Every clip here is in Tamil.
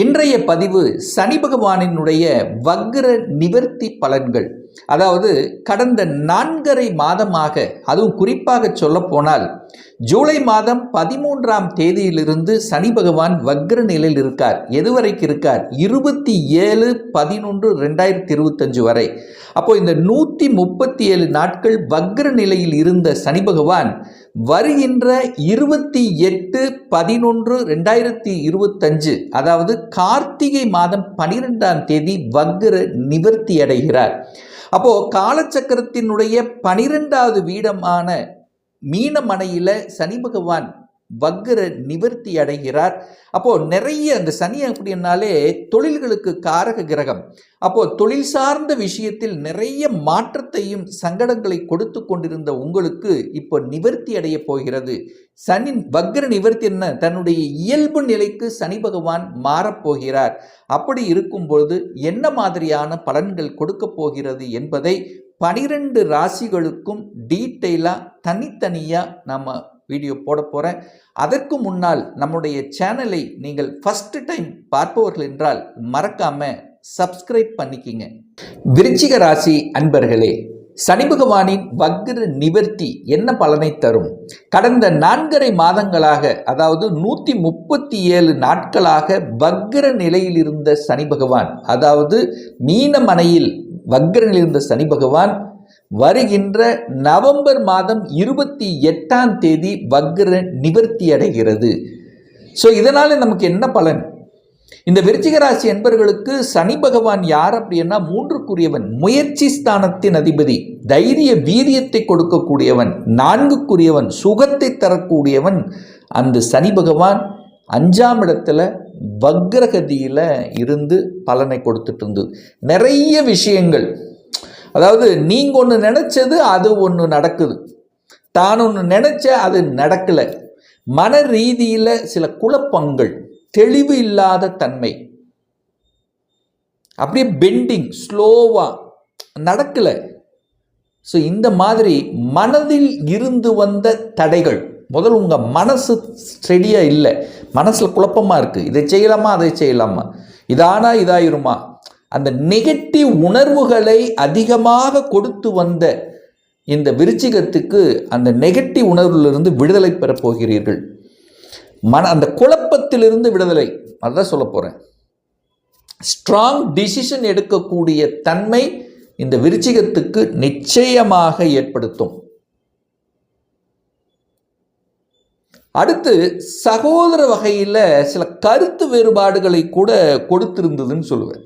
இன்றைய பதிவு சனி பகவானினுடைய வக்ர நிவர்த்தி பலன்கள். அதாவது கடந்த நான்கரை மாதமாக அதுவும் குறிப்பாக சொல்லப்போனால் ஜூலை மாதம் பதிமூன்றாம் தேதியிலிருந்து சனி பகவான் வக்ர நிலையில் இருக்கார். எதுவரைக்கு இருக்கார்? இருபத்தி ஏழு பதினொன்று ரெண்டாயிரத்தி இருபத்தஞ்சு வரை. அப்போ இந்த நூற்றி முப்பத்தி ஏழு நாட்கள் வக்ர நிலையில் இருந்த சனி பகவான் வருகின்ற இருபத்தி எட்டு பதினொன்று ரெண்டாயிரத்தி இருபத்தஞ்சு அதாவது கார்த்திகை மாதம் பனிரெண்டாம் தேதி வக்ர நிவர்த்தி அடைகிறார். அப்போ காலச்சக்கரத்தினுடைய பனிரெண்டாவது வீடமான மீனமனையில் சனி பகவான் வக்ர நிவர்த்தி அடைகிறார். அப்போ நிறைய அந்த சனி அப்படின்னாலே தொழில்களுக்கு காரக கிரகம். அப்போ தொழில் சார்ந்த விஷயத்தில் நிறைய மாற்றத்தையும் சங்கடங்களை கொடுத்து கொண்டிருந்த உங்களுக்கு இப்போ நிவர்த்தி அடைய போகிறது. சனி வக்ர நிவர்த்தி என்ன? தன்னுடைய இயல்பு நிலைக்கு சனி பகவான் மாறப்போகிறார் அப்படி இருக்கும் பொழுது என்ன மாதிரியான பலன்கள் கொடுக்க போகிறது என்பதை பனிரெண்டு ராசிகளுக்கும் டீட்டெயிலாக தனித்தனியாக நம்ம வீடியோ போட போகிறேன் அதற்கு முன்னால் நம்முடைய சேனலை நீங்கள் ஃபஸ்ட்டு டைம் பார்ப்பவர்கள் என்றால் மறக்காமல் சப்ஸ்கிரைப் பண்ணிக்கிங்க. விருச்சிக ராசி அன்பர்களே சனி பகவானின் வக்ர நிவர்த்தி என்ன பலனை தரும்? கடந்த நான்கரை மாதங்களாக அதாவது நூற்றி முப்பத்தி ஏழு நாட்களாக வக்ர நிலையில் இருந்த சனி பகவான் அதாவது மீனமனையில் வக்ரனில் இருந்த சனி பகவான் வருகின்ற நவம்பர் மாதம் இருபத்தி எட்டாம் தேதி வக்ர நிவர்த்தி அடைகிறது. ஸோ இதனால் நமக்கு என்ன பலன்? இந்த விருச்சிக ராசி என்பர்களுக்கு சனி பகவான் யார் அப்படின்னா மூன்றுக்குரியவன் முயற்சி ஸ்தானத்தின் அதிபதி தைரிய வீரியத்தை கொடுக்கக்கூடியவன் நான்குக்குரியவன் சுகத்தை தரக்கூடியவன். அந்த சனி பகவான் அஞ்சாம் இடத்துல வக்ரகதியில் இருந்து பலனை கொடுத்துட்டு இருந்தது நிறைய விஷயங்கள் அதாவது நீங்கள் ஒன்று நினச்சது அது ஒன்று நடக்குது. தான் ஒன்று நினச்ச அது நடக்கலை. மன ரீதியில் சில குழப்பங்கள் தெளிவு இல்லாத தன்மை. அப்படியே பெண்டிங் ஸ்லோவாக நடக்கலை. ஸோ இந்த மாதிரி மனதில் இருந்து வந்த தடைகள். முதல் உங்கள் மனசு ஸ்டெடியாக இல்லை. மனசில் குழப்பமாக இருக்குது இதை செய்யலாமா அதை செய்யலாமா? இதானா இதாயிருமா? அந்த நெகட்டிவ் உணர்வுகளை அதிகமாக கொடுத்து வந்த இந்த விருச்சிகத்துக்கு அந்த நெகட்டிவ் உணர்விலிருந்து விடுதலை பெறப் போகிறீர்கள். மன அந்த குழப்பத்திலிருந்து விடுதலை. அதுதான் சொல்ல போகிறேன் ஸ்ட்ராங் டிசிஷன் எடுக்கக்கூடிய தன்மை இந்த விருச்சிகத்துக்கு நிச்சயமாக ஏற்படுத்தும். அடுத்து சகோதர வகையில் சில கருத்து வேறுபாடுகளை கூட கொடுத்திருந்ததுன்னு சொல்லுவேன்.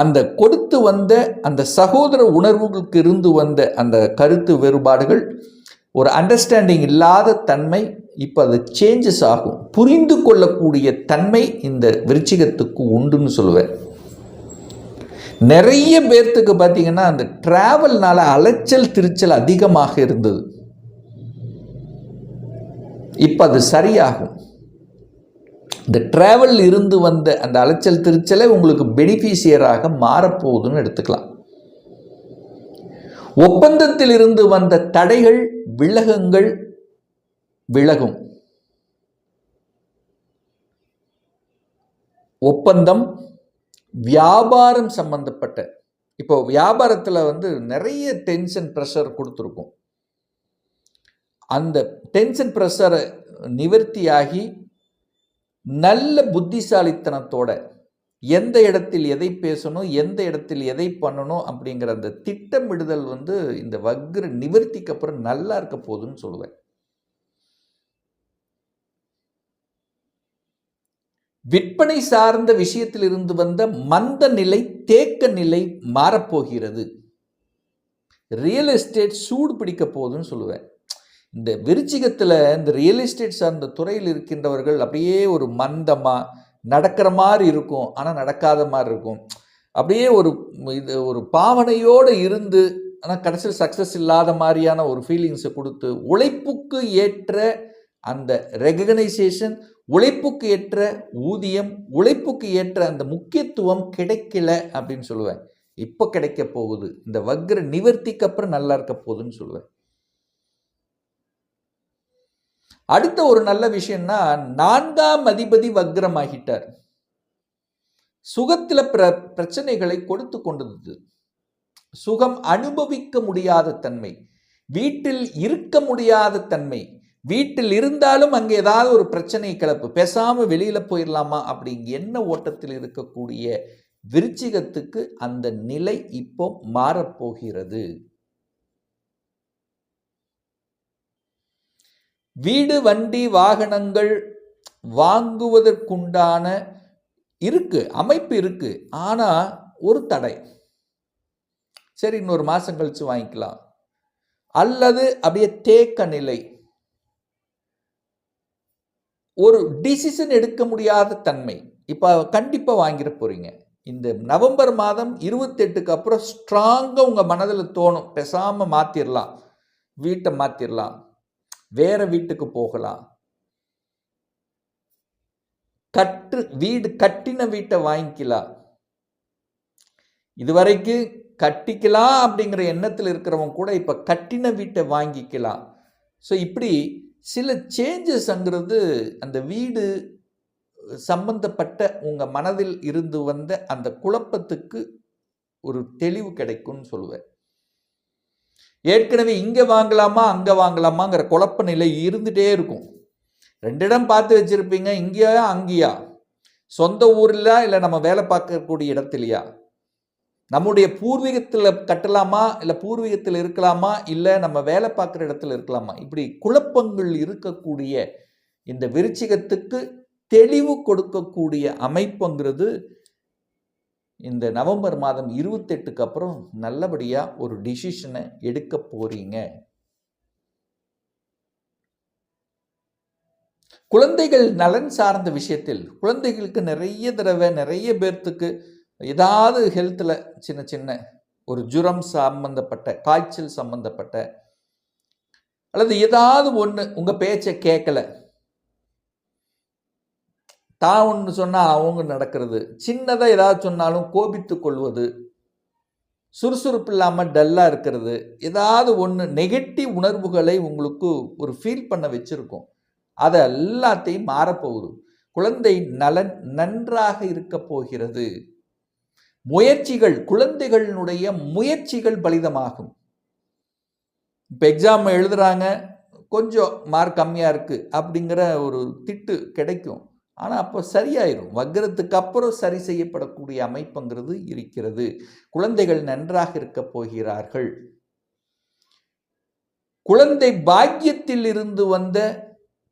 அந்த கொடுத்து வந்த அந்த சகோதர உணர்வுகளுக்கு இருந்து வந்த அந்த கருத்து வேறுபாடுகள் ஒரு அண்டர்ஸ்டாண்டிங் இல்லாத தன்மை இப்போ அது சேஞ்சஸ் ஆகும். புரிந்து கொள்ளக்கூடிய தன்மை இந்த விருச்சிகத்துக்கு உண்டுன்னு சொல்லுவேன். நிறைய பேர்த்துக்கு பார்த்தீங்கன்னா அந்த டிராவல்னால அலைச்சல் திருச்சல் அதிகமாக இருந்தது. இப்போ அது சரியாகும். இந்த ட்ராவல் இருந்து வந்த அந்த அலைச்சல் திருச்சலை உங்களுக்கு பெனிஃபிஷியராக மாறப்போகுதுன்னு எடுத்துக்கலாம். ஒப்பந்தத்தில் இருந்து வந்த தடைகள் விலகங்கள் விலகும். ஒப்பந்தம் வியாபாரம் சம்பந்தப்பட்ட. இப்போ வியாபாரத்தில் வந்து நிறைய டென்ஷன் ப்ரெஷர் கொடுத்துருக்கும். அந்த டென்ஷன் ப்ரெஷரை நிவர்த்தியாகி நல்ல புத்திசாலித்தனத்தோட எந்த இடத்தில் எதை பேசணும் எந்த இடத்தில் எதை பண்ணணும் அப்படிங்கிற அந்த திட்டமிடுதல் வந்து இந்த வக்ர நிவர்த்திக்கு அப்புறம் நல்லா இருக்க போகுதுன்னு சொல்லுவேன். விற்பனை சார்ந்த விஷயத்தில் இருந்து வந்த மந்த நிலை தேக்க நிலை மாறப்போகிறது. ரியல் எஸ்டேட் சூடு பிடிக்க போகுதுன்னு சொல்லுவேன். இந்த விருச்சிகத்தில் இந்த ரியல் எஸ்டேட் சார்ந்த துறையில் இருக்கின்றவர்கள் அப்படியே ஒரு மந்தமாக நடக்கிற மாதிரி இருக்கும். ஆனால் நடக்காத மாதிரி இருக்கும். அப்படியே ஒரு இது ஒரு பாவனையோடு இருந்து ஆனால் கடைசியில் சக்ஸஸ் இல்லாத மாதிரியான ஒரு ஃபீலிங்ஸை கொடுத்து உழைப்புக்கு ஏற்ற அந்த ரெகனைசேஷன் உழைப்புக்கு ஏற்ற ஊதியம் உழைப்புக்கு ஏற்ற அந்த முக்கியத்துவம் கிடைக்கல அப்படின்னு சொல்லுவேன். இப்போ கிடைக்க போகுது. இந்த வக்ர நிவர்த்திக்கு அப்புறம் நல்லா இருக்க போகுதுன்னு சொல்லுவேன். அடுத்த ஒரு நல்ல விஷயம்னா நான்காம் அதிபதி வக்ரமாகிட்டார். சுகத்தில் பிர பிரச்சனைகளை கொடுத்து கொண்டிருந்தது. சுகம் அனுபவிக்க முடியாத தன்மை. வீட்டில் இருக்க முடியாத தன்மை. வீட்டில் இருந்தாலும் அங்கே ஏதாவது ஒரு பிரச்சனை கிளப்பு. பேசாமல் வெளியில் போயிடலாமா அப்படி என்ன ஓட்டத்தில் இருக்கக்கூடிய விருச்சிகத்துக்கு அந்த நிலை இப்போ மாறப்போகிறது. வீடு வண்டி வாகனங்கள் வாங்குவதற்குண்டான இருக்கு அமைப்பு இருக்கு. ஆனா ஒரு தடை. சரி இன்னொரு மாசம் கழிச்சு வாங்கிக்கலாம். அல்லது அப்படியே தேக்க நிலை. ஒரு டிசிஷன் எடுக்க முடியாத தன்மை. இப்போ கண்டிப்பாக வாங்கிட போகிறீங்க இந்த நவம்பர் மாதம் இருபத்தெட்டுக்கு அப்புறம் ஸ்ட்ராங்காக உங்கள் மனதில் தோணும். பேசாமல் மாற்றிடலாம் வீட்டை மாற்றிடலாம் வேற வீட்டுக்கு போகலாம். கட்டு வீடு கட்டின வீட்டை வாங்கிக்கலாம். இதுவரைக்கு கட்டிக்கலாம் அப்படிங்கிற எண்ணத்தில் இருக்கிறவங்க கூட இப்போ கட்டின வீட்டை வாங்கிக்கலாம். ஸோ இப்படி சில சேஞ்சஸ்ங்கிறது அந்த வீடு சம்பந்தப்பட்ட உங்கள் மனதில் இருந்து வந்த அந்த குழப்பத்துக்கு ஒரு தெளிவு கிடைக்கும்னு சொல்லுவேன். ஏற்கனவே இங்கே வாங்கலாமா அங்கே வாங்கலாமாங்கிற குழப்ப நிலை இருந்துகிட்டே இருக்கும். ரெண்டு இடம் பார்த்து வச்சுருப்பீங்க இங்கேயா அங்கேயா? சொந்த ஊரில் இல்லை நம்ம வேலை பார்க்கக்கூடிய இடத்துலையா? நம்முடைய பூர்வீகத்தில் கட்டலாமா இல்லை பூர்வீகத்தில் இருக்கலாமா இல்லை நம்ம வேலை பார்க்குற இடத்துல இருக்கலாமா? இப்படி குழப்பங்கள் இருக்கக்கூடிய இந்த விருச்சிகத்துக்கு தெளிவு கொடுக்கக்கூடிய அமைப்புங்கிறது இந்த நவம்பர் மாதம் இருபத்தெட்டுக்கு அப்புறம் நல்லபடியாக ஒரு டிசிஷனை எடுக்க போறீங்க. குழந்தைகள் நலன் சார்ந்த விஷயத்தில் குழந்தைகளுக்கு நிறைய தடவை நிறைய பேர்த்துக்கு ஏதாவது ஹெல்த்தில் சின்ன சின்ன ஒரு ஜுரம் சம்மந்தப்பட்ட காய்ச்சல் சம்மந்தப்பட்ட அல்லது ஏதாவது ஒன்று உங்கள் பேச்சை கேட்கல தான் ஒன்று சொன்னால் அவங்க நடக்கிறது. சின்னதாக ஏதாவது சொன்னாலும் கோபித்து கொள்வது. சுறுசுறுப்பு இல்லாமல் டல்லாக இருக்கிறது. ஏதாவது ஒன்று நெகட்டிவ் உணர்வுகளை உங்களுக்கு ஒரு ஃபீல் பண்ண வச்சுருக்கோம். அதை எல்லாத்தையும் மாறப்போகுது. குழந்தை நலன் நன்றாக இருக்க போகிறது. முயற்சிகள் குழந்தைகளினுடைய முயற்சிகள் பலிதமாகும். இப்போ எக்ஸாம் எழுதுகிறாங்க கொஞ்சம் மார்க் கம்மியாக இருக்குது அப்படிங்கிற ஒரு திட்டு கிடைக்கும். ஆனால் அப்போ சரியாயிரும். வக்ரத்துக்கு அப்புறம் சரி செய்யப்படக்கூடிய அமைப்புங்கிறது இருக்கிறது. குழந்தைகள் நன்றாக இருக்க போகிறார்கள். குழந்தை பாக்கியத்தில் இருந்து வந்த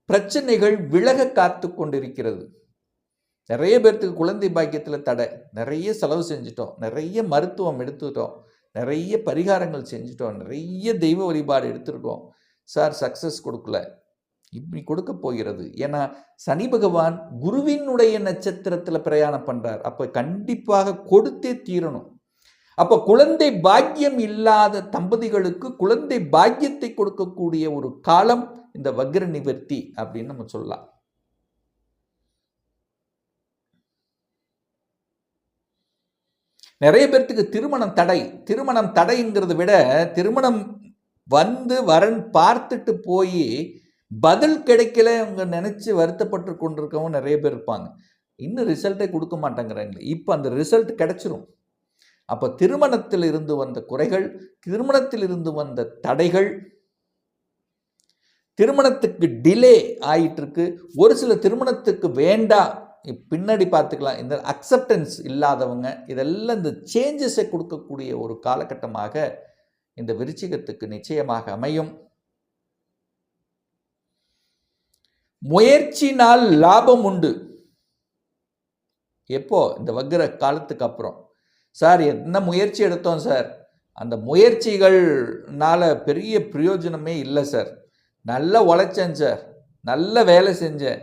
பிரச்சனைகள் விலக காத்து கொண்டிருக்கிறது. நிறைய பேர்த்துக்கு குழந்தை பாக்கியத்தில் தடை. நிறைய செலவு செஞ்சிட்டோம். நிறைய மருத்துவம் எடுத்துட்டோம். நிறைய பரிகாரங்கள் செஞ்சிட்டோம். நிறைய தெய்வ வழிபாடு எடுத்திருக்கோம். சார் சக்ஸஸ் கொடுக்கல. இப்படி கொடுக்க போகிறது. ஏன்னா சனி பகவான் குருவினுடைய நட்சத்திரத்தில் பிரயாணம் பண்ணுறார் அப்போ கண்டிப்பாக கொடுத்தே தீரணும். அப்போ குழந்தை பாக்கியம் இல்லாத தம்பதிகளுக்கு குழந்தை பாக்கியத்தை கொடுக்கக்கூடிய ஒரு காலம் இந்த வக்ர நிவர்த்தி அப்படின்னு நம்ம சொல்லலாம். நிறைய பேர்த்துக்கு திருமணம் தடை. திருமணம் தடைங்கிறத விட திருமணம் வந்து வரன் பார்த்துட்டு போய் பதில் கிடைக்கல அவங்க நினச்சி வருத்தப்பட்டு கொண்டிருக்கவங்க நிறைய பேர் இருப்பாங்க. இன்னும் ரிசல்ட்டே கொடுக்க மாட்டேங்கிறாங்க இப்போ அந்த ரிசல்ட் கிடைச்சிரும். அப்போ திருமணத்தில் இருந்து வந்த குறைகள் திருமணத்தில் இருந்து வந்த தடைகள் திருமணத்துக்கு டிலே ஆயிட்டிருக்கு. ஒரு சில திருமணத்துக்கு வேண்டாம் பின்னாடி பார்த்துக்கலாம். இந்த அக்செப்டன்ஸ் இல்லாதவங்க இதெல்லாம் இந்த சேஞ்சஸை கொடுக்கக்கூடிய ஒரு காலகட்டமாக இந்த விருச்சிகத்துக்கு நிச்சயமாக அமையும். முயற்சினால் லாபம் உண்டு. எப்போ? இந்த வக்ர காலத்துக்கு அப்புறம். சார் என்ன முயற்சி எடுத்தோம் சார்? அந்த முயற்சிகள்னால பெரிய பிரயோஜனமே இல்லை சார். நல்லா உழைச்சேன் சார். நல்ல வேலை செஞ்சேன்.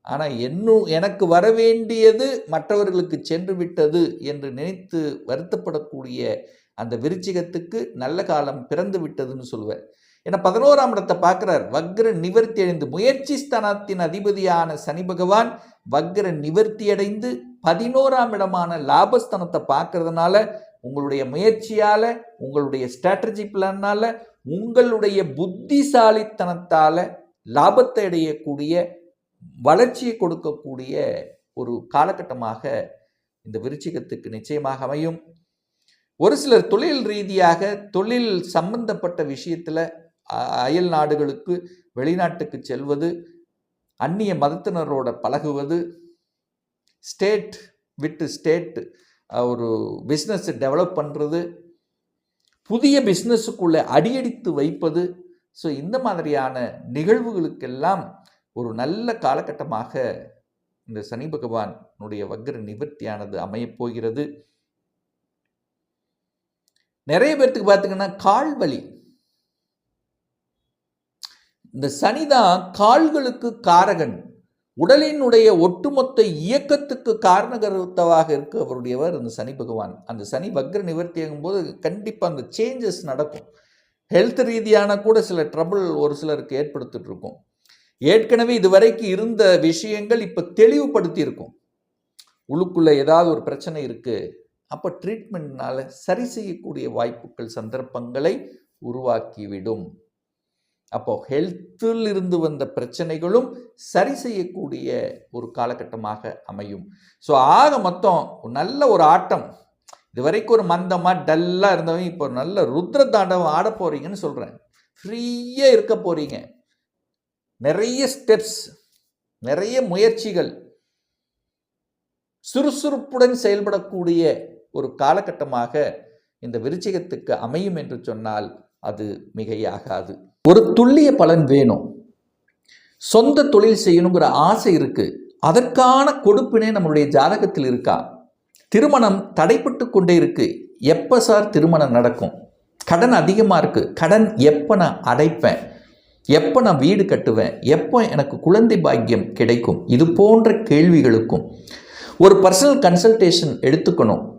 ஆனால் இன்னும் எனக்கு வர வேண்டியது மற்றவர்களுக்கு சென்று விட்டது என்று நினைத்து வருத்தப்படக்கூடிய அந்த விருச்சிகத்துக்கு நல்ல காலம் பிறந்து விட்டதுன்னு சொல்லுவேன் ஏன்னா பதினோராம் இடத்தை பார்க்குறார். வக்ர நிவர்த்தி அடைந்து முயற்சி ஸ்தானத்தின் அதிபதியான சனி பகவான் வக்ர நிவர்த்தி அடைந்து பதினோராம் இடமான லாபஸ்தானத்தை பார்க்கறதுனால உங்களுடைய முயற்சியால் உங்களுடைய ஸ்ட்ராட்டஜி பிளானால் உங்களுடைய புத்திசாலித்தனத்தால் லாபத்தை அடையக்கூடிய வளர்ச்சியை கொடுக்கக்கூடிய ஒரு காலகட்டமாக இந்த விருச்சிகத்துக்கு நிச்சயமாக அமையும். ஒரு சிலர் தொழில் ரீதியாக தொழில் சம்பந்தப்பட்ட விஷயத்தில் அயல் நாடுகளுக்கு வெளிநாட்டுக்கு செல்வது அந்நிய மதத்தினரோட பழகுவது ஸ்டேட் விட்டு ஸ்டேட் ஒரு பிஸ்னஸ் டெவலப் பண்ணுறது புதிய பிஸ்னஸுக்குள்ளே அடியடித்து வைப்பது. ஸோ இந்த மாதிரியான நிகழ்வுகளுக்கெல்லாம் ஒரு நல்ல காலகட்டமாக இந்த சனி பகவானுடைய வக்ர நிவர்த்தியானது அமையப்போகிறது நிறைய பேர்த்துக்கு பார்த்தீங்கன்னா கால் வலி இந்த சனிதான் கால்களுக்கு காரகன். உடலினுடைய ஒட்டுமொத்த இயக்கத்துக்கு காரணகர்த்தவாக இருக்க அவருடையவர் இந்த சனி பகவான். அந்த சனி வக்ர நிவர்த்தி ஆகும்போது கண்டிப்பாக அந்த சேஞ்சஸ் நடக்கும். ஹெல்த் ரீதியான கூட சில ட்ரபிள் ஒரு சிலருக்கு ஏற்படுத்திட்டு இருக்கும். ஏற்கனவே இதுவரைக்கும் இருந்த விஷயங்கள் இப்போ தெளிவுபடுத்தி இருக்கும். உள்ளுக்குள்ள ஏதாவது ஒரு பிரச்சனை இருக்கு. அப்போ ட்ரீட்மெண்ட்னால சரி செய்யக்கூடிய வாய்ப்புகள் சந்தர்ப்பங்களை உருவாக்கிவிடும். அப்போது ஹெல்த்தில் இருந்து வந்த பிரச்சனைகளும் சரி செய்யக்கூடிய ஒரு காலகட்டமாக அமையும். ஸோ ஆக மொத்தம் நல்ல ஒரு ஆட்டம். இது வரைக்கும் ஒரு மந்தமாக டல்லாக இருந்தவங்க இப்போ நல்ல ருத்ர தாண்டவம் ஆட போகிறீங்கன்னு சொல்கிறேன் ஃப்ரீயாக இருக்க போகிறீங்க நிறைய ஸ்டெப்ஸ் நிறைய முயற்சிகள் சுறுசுறுப்புடன் செயல்படக்கூடிய ஒரு காலகட்டமாக இந்த விருச்சிகத்துக்கு அமையும் என்று சொன்னால் அது மிகையாகாது. ஒரு துல்லிய பலன் வேணும். சொந்த தொழில் செய்யணுங்கிற ஆசை இருக்கு. அதற்கான கொடுப்பினே நம்மளுடைய ஜாதகத்தில் இருக்கா? திருமணம் தடைப்பட்டு கொண்டே இருக்கு. எப்போ சார் திருமணம் நடக்கும்? கடன் அதிகமாக இருக்கு. கடன் எப்போ நான் அடைப்பேன்? எப்போ நான் வீடு கட்டுவேன்? எப்போ எனக்கு குழந்தை பாக்கியம் கிடைக்கும்? இது போன்ற கேள்விகளுக்கும் ஒரு பர்சனல் கன்சல்டேஷன் எடுத்துக்கணும்.